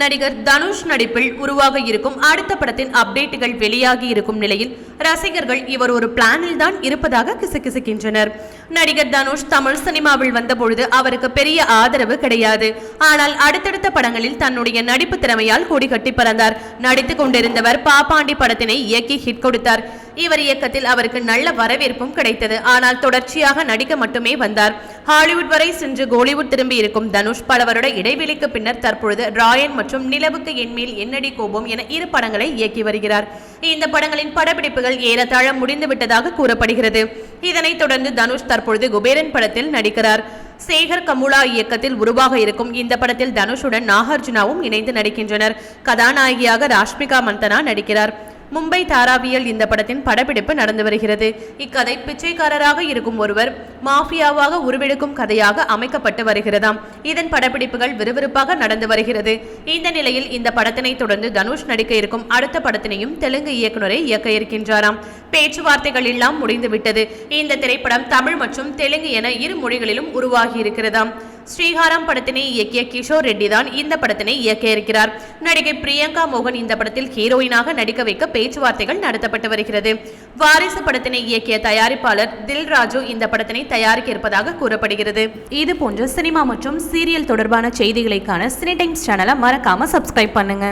நடிகர் தனுஷ் நடிப்பில் உருவாக இருக்கும் அடுத்த படத்தின் அப்டேட்டுகள் வெளியாகி இருக்கும் நிலையில் ரசிகர்கள் இவர் ஒரு பிளானில் தான் இருப்பதாக கிசுகிசுக்கின்றனர் நடிகர் தனுஷ் தமிழ் சினிமாவில் வந்தபொழுது அவருக்கு பெரிய ஆதரவு கிடையாது. ஆனால் அடுத்தடுத்த படங்களில் தன்னுடைய நடிப்பு திறமையால் கொடிகட்டி பறந்தார். நடித்துக் கொண்டிருந்தவர் பாப்பாண்டி படத்தினை இயக்கி ஹிட் கொடுத்தார். இவர் இயக்கத்தில் அவருக்கு நல்ல வரவேற்பும் கிடைத்தது. ஆனால் தொடர்ச்சியாக நடிக்க மட்டுமே வந்தார். ஹாலிவுட் வரை சென்று கோலிவுட் திரும்பி இருக்கும் தனுஷ் பல வருட இடைவெளிக்கு பின்னர் தற்பொழுது ராயன் மற்றும் நிலவுக்கு என்மேல் என்னடி கோபம் என இரு படங்களை இயக்கி வருகிறார். இந்த படங்களின் படப்பிடிப்புகள் ஏறத்தாழ முடிந்து விட்டதாக கூறப்படுகிறது. இதனைத் தொடர்ந்து தனுஷ் தற்பொழுது குபேரன் படத்தில் நடிக்கிறார். சேகர் கமுலா இயக்கத்தில் உருவாக இருக்கும் இந்த படத்தில் தனுஷுடன் நாகார்ஜுனாவும் இணைந்து நடிக்கின்றனர். கதாநாயகியாக ராஷ்மிகா மந்தனா நடிக்கிறார். மும்பை தாராவியல் இந்த படத்தின் படப்பிடிப்பு நடந்து வருகிறது. இக்கதை பிச்சைக்காரராக இருக்கும் ஒருவர் மாஃபியாவாக உருவெடுக்கும் கதையாக அமைக்கப்பட்டு வருகிறதாம். இதன் படப்பிடிப்புகள் விறுவிறுப்பாக நடந்து வருகிறது. இந்த நிலையில் இந்த படத்தினை தொடர்ந்து தனுஷ் நடிக்க இருக்கும் அடுத்த படத்தினையும் தெலுங்கு இயக்குனரை இயக்க இருக்கின்றாராம். பேச்சுவார்த்தைகள் எல்லாம் முடிந்துவிட்டது. இந்த திரைப்படம் தமிழ் மற்றும் தெலுங்கு என இரு மொழிகளிலும் உருவாகி இருக்கிறதாம். ஸ்ரீஹாரம் படத்தினை இயக்கிய கிஷோர் ரெட்டி தான் இந்த படத்தினை இயக்க இருக்கிறார். நடிகை பிரியங்கா மோகன் இந்த படத்தில் ஹீரோயினாக நடிக்க வைக்க பேச்சுவார்த்தைகள் நடத்தப்பட்டு வருகிறது. வாரிசு படத்தினை இயக்கிய தயாரிப்பாளர் தில் ராஜு இந்த படத்தினை தயாரிக்க இருப்பதாக கூறப்படுகிறது. இது போன்ற சினிமா மற்றும் சீரியல் தொடர்பான செய்திகளைக்கான சினி டைம்ஸ் சேனலை மறக்காம சப்ஸ்கிரைப் பண்ணுங்க.